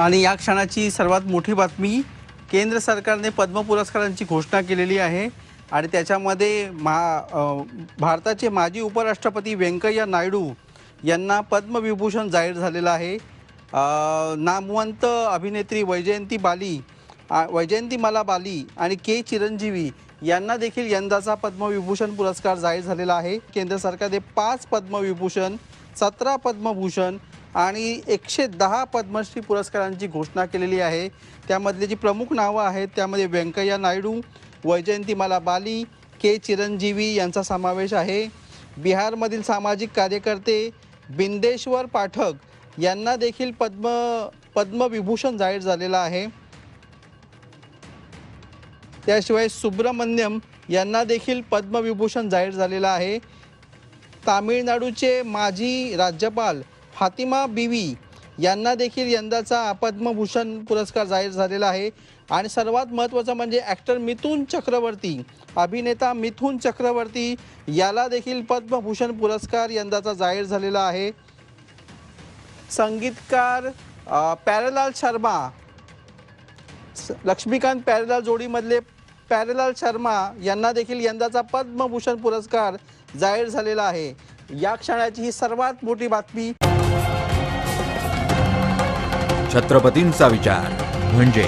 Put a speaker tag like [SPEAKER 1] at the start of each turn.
[SPEAKER 1] आणि या क्षणाची सर्वात मोठी बातमी केंद्र सरकारने पद्म पुरस्कारांची घोषणा केलेली आहे आणि त्याच्यामध्ये मा भारताचे माजी उपराष्ट्रपती व्यंकय्या नायडू यांना पद्मविभूषण जाहीर झालेलं आहे. नामवंत अभिनेत्री वैजयंती बाली वैजयंतीमाला वैजयंती बाली आणि के चिरंजीवी यांना देखील यंदाचा पद्मविभूषण पुरस्कार जाहीर झालेला आहे. केंद्र सरकारने पाच पद्मविभूषण सतरा पद्मभूषण आणि एकशे दहा पद्मश्री पुरस्कारांची घोषणा केलेली आहे. त्यामधले जी प्रमुख नावं आहेत त्यामध्ये व्यंकय्या नायडू वैजयंतीमाला बाली के चिरंजीवी यांचा समावेश आहे. बिहारमधील सामाजिक कार्यकर्ते बिंदेश्वर पाठक यांना देखील पद्म पद्मविभूषण जाहीर झालेलं आहे. त्याशिवाय सुब्रमण्यम यांना देखील पद्मविभूषण जाहीर झालेलं आहे. तामिळनाडूचे माजी राज्यपाल फातिमा बीवी यांना देखील यंदाचा पद्मभूषण पुरस्कार जाहीर झालेला आहे. आणि सर्वात महत्त्वाचं म्हणजे ॲक्टर मिथून चक्रवर्ती अभिनेता मिथून चक्रवर्ती याला देखील पद्मभूषण पुरस्कार यंदाचा जाहीर झालेला आहे. संगीतकार पॅरेलाल शर्मा लक्ष्मीकांत पॅरेलाल जोडीमधले पॅरेलाल शर्मा यांना देखील यंदाचा पद्मभूषण पुरस्कार जाहीर झालेला आहे. या क्षणाची ही सर्वात मोठी बातमी
[SPEAKER 2] छत्रपतींचा विचार. म्हणजे